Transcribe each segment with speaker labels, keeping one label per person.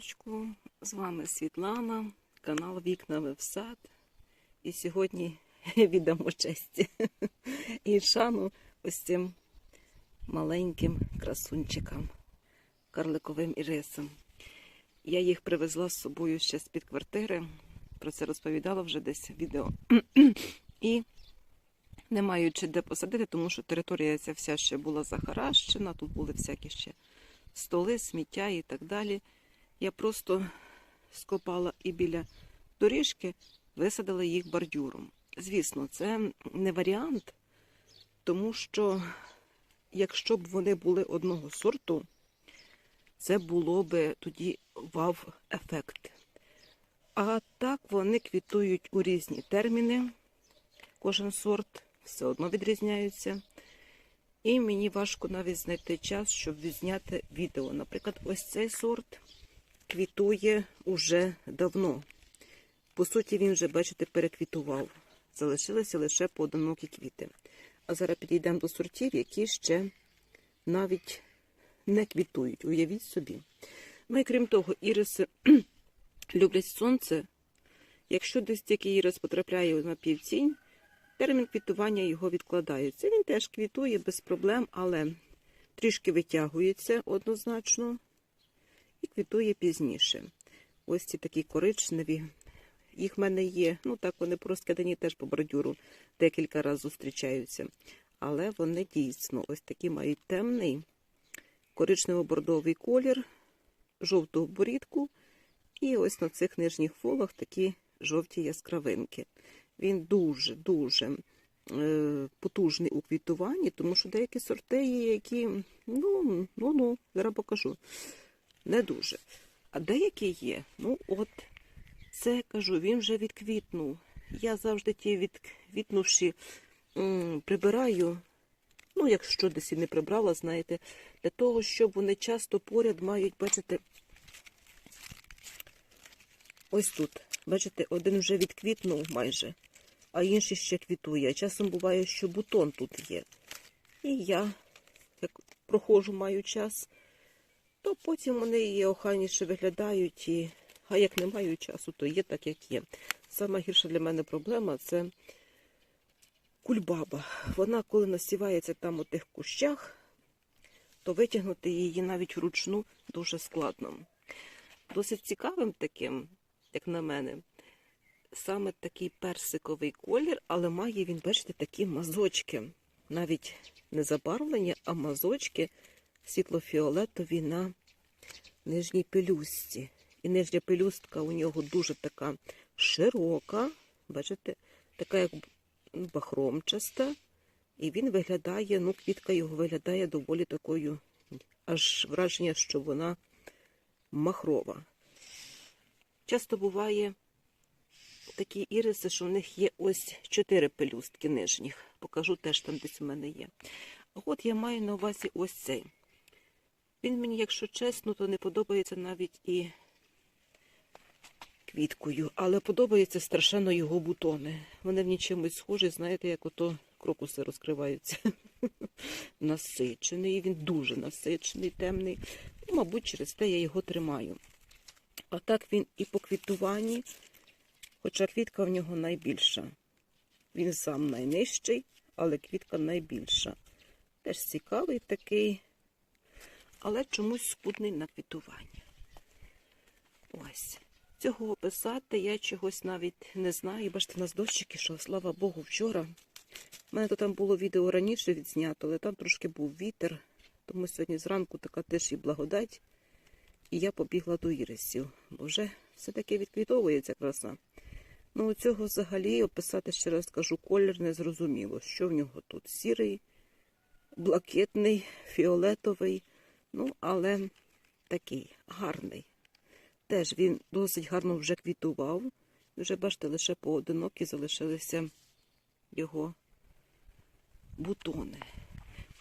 Speaker 1: раночку. З вами Світлана, канал Вікнами в сад. І сьогодні віддамо честь і шану ось цим маленьким красунчикам, карликовим ірисам. Я їх привезла з собою ще з-під квартири. Про це розповідала вже десь відео. І не маючи де посадити, тому що територія ця вся ще була захаращена, тут були всякі ще столи, сміття і так далі. Я просто скопала і біля доріжки висадила їх бордюром. Звісно, це не варіант, тому що якщо б вони були одного сорту, це було би тоді вав-ефект. А так вони квітують у різні терміни. Кожен сорт все одно відрізняються. І мені важко навіть знайти час, щоб відзняти відео. Наприклад, ось цей сорт квітує уже давно. По суті, він вже, бачите, переквітував. Залишилися лише поодинокі квіти. А зараз підійдемо до сортів, які ще навіть не квітують. Уявіть собі. Ну і крім того, іриси люблять сонце. Якщо десь тільки ірис потрапляє на півтінь, термін квітування його відкладається. Він теж квітує без проблем, але трішки витягується однозначно і квітує пізніше. Ось ці такі коричневі. Їх в мене є. Ну так, вони порозкидані теж по бордюру декілька разів зустрічаються. Але вони дійсно ось такі мають темний коричнево-бордовий колір, жовту борідку. І ось на цих нижніх фолах такі жовті яскравинки. Він дуже-дуже е, потужний у квітуванні, тому що деякі сорти є, які, ну, ну, ну, зараз покажу, не дуже. А деякі є, ну от, це кажу, він вже відквітнув. Я завжди ті відквітнувші прибираю, ну, якщо десь і не прибрала, знаєте, для того, щоб вони часто поряд мають, бачите, ось тут. Бачите, один вже відквітнув майже, а інший ще квітує. Часом буває, що бутон тут є. І я, як проходжу, маю час, то потім вони і охайніше виглядають, і... а як не маю часу, то є так, як є. Сама гірша для мене проблема це кульбаба. Вона, коли насівається там у тих кущах, то витягнути її навіть вручну дуже складно. Досить цікавим таким як на мене. Саме такий персиковий колір, але має він, бачите, такі мазочки. Навіть не забарвлені, а мазочки світлофіолетові на нижній пелюстці. І нижня пелюстка у нього дуже така широка, бачите, така як бахромчаста. І він виглядає, ну, квітка його виглядає доволі такою, аж враження, що вона махрова. Часто буває такі іриси, що в них є ось чотири пелюстки нижніх. Покажу теж там десь у мене є. От я маю на увазі ось цей. Він мені, якщо чесно, то не подобається навіть і квіткою, але подобається страшенно його бутони. Вони в нічимось схожі, знаєте, як ото крокуси розкриваються. насичений, він дуже насичений, темний. І, мабуть, через те я його тримаю. А так він і по квітуванні, хоча квітка в нього найбільша. Він сам найнижчий, але квітка найбільша. Теж цікавий такий, але чомусь скудний на квітування. Ось. Цього описати я чогось навіть не знаю. Бачите, у нас дощики, що, слава Богу, вчора. У мене то там було відео раніше відзнято, але там трошки був вітер. Тому сьогодні зранку така теж і благодать. І я побігла до ірисів, бо вже все-таки відквітовується краса. Ну, у цього взагалі описати, ще раз кажу, колір не зрозуміло, що в нього тут сірий, блакитний, фіолетовий, ну, але такий гарний. Теж він досить гарно вже квітував. Вже, бачите, лише поодинокі залишилися його бутони.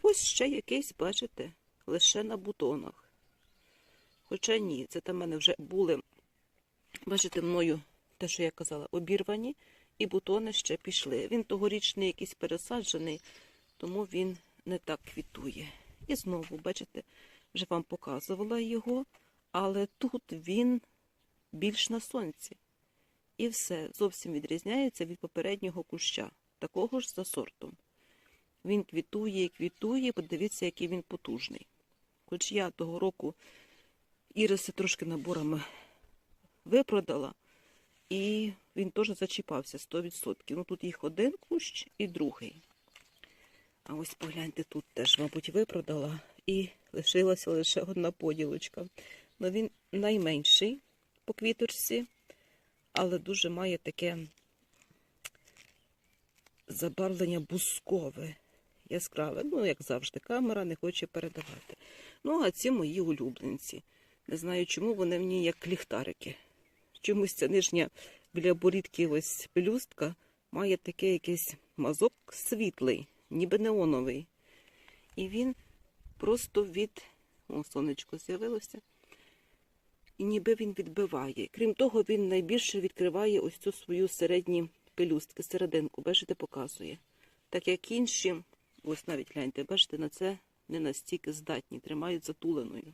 Speaker 1: Ось ще якийсь, бачите, лише на бутонах. Хоча ні, це там мене вже були, бачите, мною те, що я казала, обірвані, і бутони ще пішли. Він тогорічний якийсь пересаджений, тому він не так квітує. І знову, бачите, вже вам показувала його, Але тут він більш на сонці. І все зовсім відрізняється від попереднього куща, такого ж за сортом. Він квітує і квітує, подивіться, який він потужний. Хоч я того року іриси трошки наборами випродала, і він теж зачіпався 100%. Ну тут їх один кущ і другий. А ось погляньте, тут теж, мабуть, випродала і лишилася лише одна поділочка. Ну він найменший по квіточці, але дуже має таке забарвлення бускове, яскраве. Ну, як завжди, камера не хоче передавати. Ну, а ці мої улюбленці. Не знаю, чому вони мені як ліхтарики. Чомусь ця нижня біля борідки ось пелюстка має такий якийсь мазок світлий, ніби неоновий. І він просто від. О, сонечко з'явилося. І ніби він відбиває. Крім того, він найбільше відкриває ось цю свою середню пелюстки, серединку, бачите, показує. Так як інші, ось навіть гляньте, бачите, на це не настільки здатні, тримають затуленою.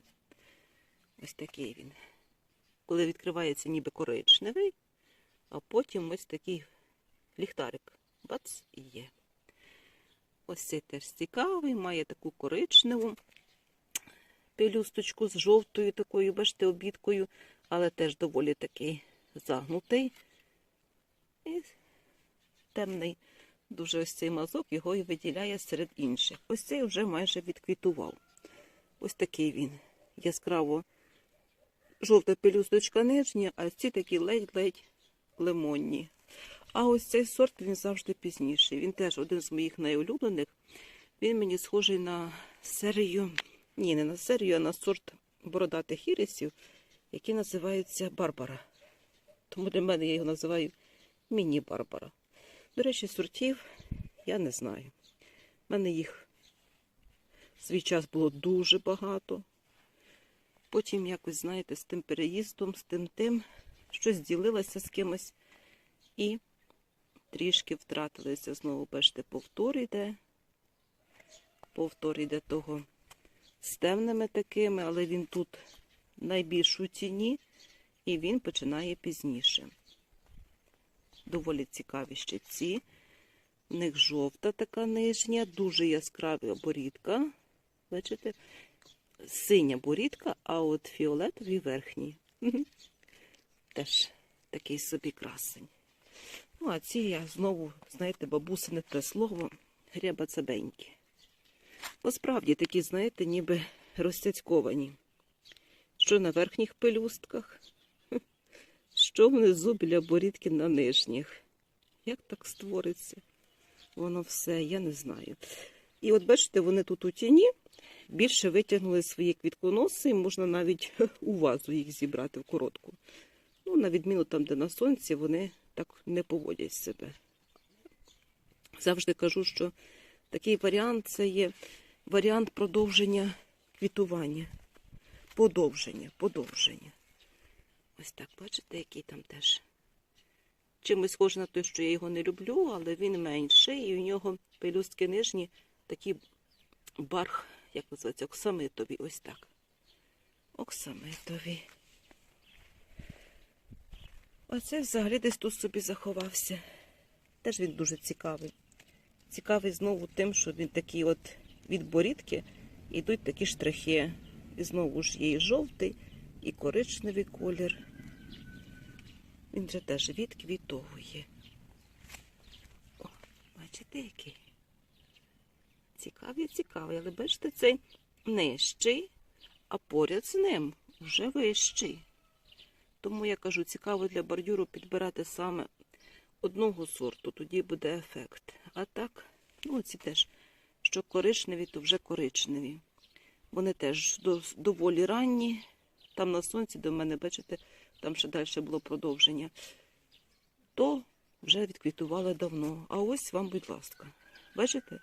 Speaker 1: Ось такий він. Коли відкривається ніби коричневий, а потім ось такий ліхтарик. Бац, і є. Ось цей теж цікавий, має таку коричневу пелюсточку з жовтою такою, бачите, обідкою, але теж доволі такий загнутий. І темний дуже ось цей мазок його і виділяє серед інших. Ось цей вже майже відквітував. Ось такий він. Яскраво жовта пелюсточка нижня, а ці такі ледь-ледь лимонні. А ось цей сорт він завжди пізніший. Він теж один з моїх найулюблених. Він мені схожий на серію, ні, не на серію, а на сорт бородатих ірисів, які називаються Барбара. Тому для мене я його називаю міні-Барбара. До речі, сортів я не знаю. У мене їх свій час було дуже багато. Потім якось, знаєте, з тим переїздом, з тим тим, щось ділилася з кимось і трішки втратилися. Знову, бачите, повтор йде. Повтор йде того з темними такими, але він тут найбільш у тіні, і він починає пізніше. Доволі цікаві ще ці. В них жовта така нижня, дуже яскраві оборідка. Бачите? Синя борідка, а от фіолетові верхні. Теж такий собі красень. Ну, а ці я знову, знаєте, бабусине те слово грябацебенькі. Бо справді такі, знаєте, ніби розцяцьковані. Що на верхніх пелюстках, що внизу біля борідки на нижніх. Як так створиться? Воно все, я не знаю. І от бачите, вони тут у тіні більше витягнули свої квітконоси, і можна навіть у вазу їх зібрати в коротку. Ну, на відміну там, де на сонці, вони так не поводять себе. Завжди кажу, що такий варіант це є варіант продовження квітування. Подовження, подовження. Ось так, бачите, який там теж. Чимось схоже на те, що я його не люблю, але він менший, і у нього пелюстки нижні такі барх, як називається, оксамитові. Ось так. Оксамитові. Оце взагалі десь тут собі заховався. Теж він дуже цікавий. Цікавий знову тим, що він такий от від борідки йдуть такі штрихи. І знову ж є і жовтий, і коричневий колір. Він же теж відквітовує. О, бачите, який? Цікавий, цікавий, але бачите, цей нижчий, а поряд з ним вже вищий. Тому я кажу, цікаво для бордюру підбирати саме одного сорту, тоді буде ефект. А так, ну ці теж, що коричневі, то вже коричневі. Вони теж доволі ранні. Там на сонці до мене, бачите, там ще далі було продовження. То вже відквітували давно. А ось вам, будь ласка, бачите?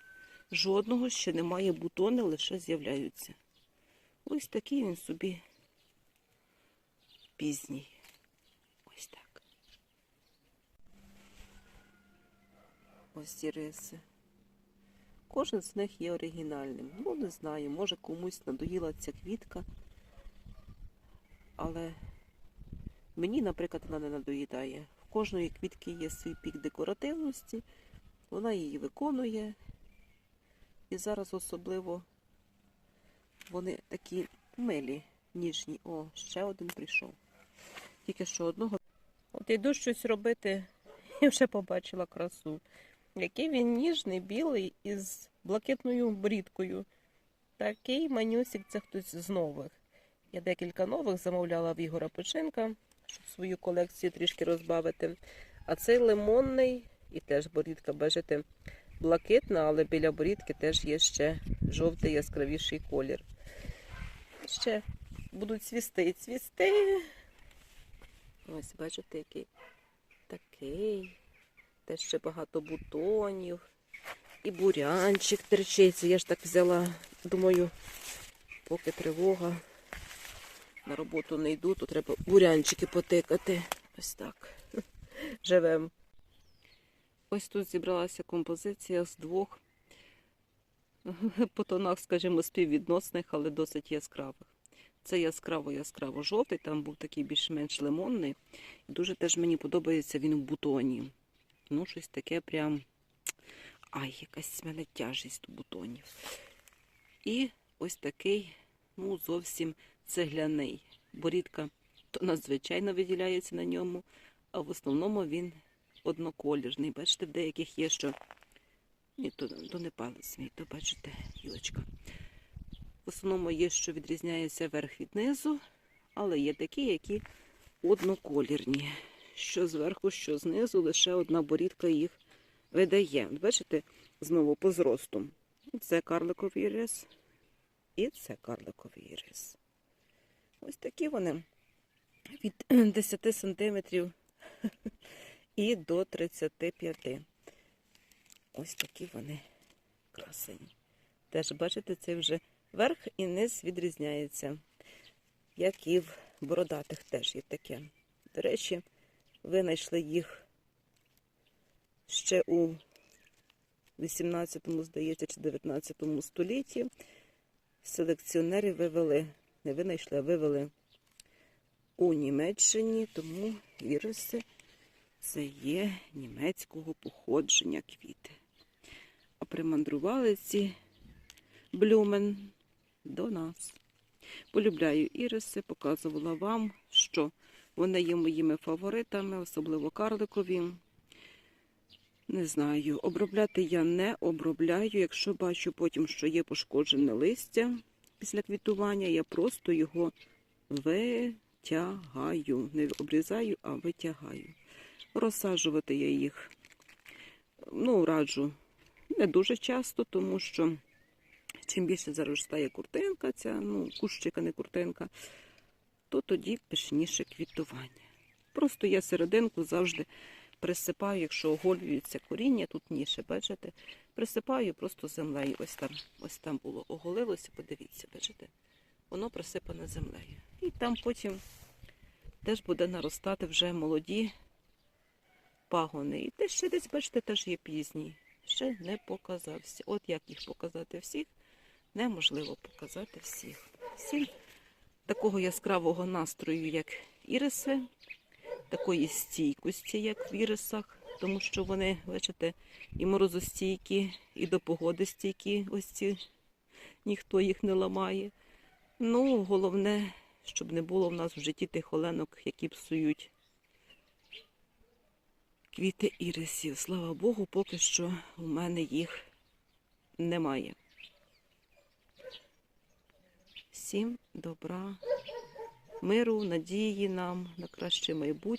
Speaker 1: Жодного ще немає бутони, лише з'являються. Ось такий він собі пізній. Ось так. Ось ці риси. Кожен з них є оригінальним. Ну, не знаю, може комусь надоїла ця квітка. але мені, наприклад, вона не надоїдає. В кожної квітки є свій пік декоративності, вона її виконує. І зараз особливо вони такі милі, ніжні. О, ще один прийшов. Тільки що одного. От йду щось робити і вже побачила красу. Який він ніжний, білий із блакитною брідкою. Такий манюсик це хтось з нових. Я декілька нових замовляла в Ігора Печенка, щоб свою колекцію трішки розбавити. А цей лимонний і теж борідка, бачите, блакитна, але біля борідки теж є ще жовтий яскравіший колір. Ще будуть цвісти і цвісти. Ось, бачите, який такий. Теж ще багато бутонів. І бурянчик терчиться. Я ж так взяла, думаю, поки тривога. На роботу не йду, то треба бурянчики потикати. Ось так. Живем. Ось тут зібралася композиція з двох по тонах, скажімо, співвідносних, але досить яскравих. Це яскраво-яскраво жовтий, там був такий більш-менш лимонний. Дуже теж мені подобається він в бутоні. Ну, щось таке прям. Ай, якась в мене тяжість бутонів. І ось такий, ну, зовсім цегляний. Борідка то надзвичайно виділяється на ньому, а в основному він одноколірний. Бачите, в деяких є, що. Ні, то, то не палець мій, то бачите, гілочка. В основному є, що відрізняється верх від низу, але є такі, які одноколірні. Що зверху, що знизу, лише одна борідка їх видає. Бачите, знову по зросту. Це карликовий рис і це карликовий рис. Ось такі вони від 10 сантиметрів і до 35. Ось такі вони красені. Теж, бачите, це вже верх і низ відрізняється, як і в бородатих теж є таке. До речі, винайшли їх ще у 18, здається, чи 19 столітті. Селекціонери вивели, не винайшли, а вивели у Німеччині, тому віруси це є німецького походження квіти. А примандрували ці блюмен до нас. Полюбляю іриси, показувала вам, що вони є моїми фаворитами, особливо карликові. Не знаю, обробляти я не обробляю. Якщо бачу потім, що є пошкоджене листя після квітування, я просто його витягаю. Не обрізаю, а витягаю. Розсаджувати я їх ну, раджу не дуже часто, тому що чим більше заростає куртинка, ця, ну, кущика, не куртинка, то тоді пишніше квітування. Просто я серединку завжди присипаю, якщо оголюється коріння, тут ніше, бачите, присипаю просто землею. Ось там, ось там було оголилося, подивіться, бачите, воно присипане землею. І там потім теж буде наростати вже молоді пагони. І те ще десь, бачите, теж є пізні. Ще не показався. От як їх показати всіх, неможливо показати всіх. Всім такого яскравого настрою, як іриси, такої стійкості, як в ірисах, тому що вони, бачите, і морозостійкі, і до погоди стійкі, ось ці ніхто їх не ламає. Ну, головне, щоб не було в нас в житті тих оленок, які псують квіти ірисів. Слава Богу, поки що у мене їх немає. Всім добра, миру, надії нам на краще майбутнє.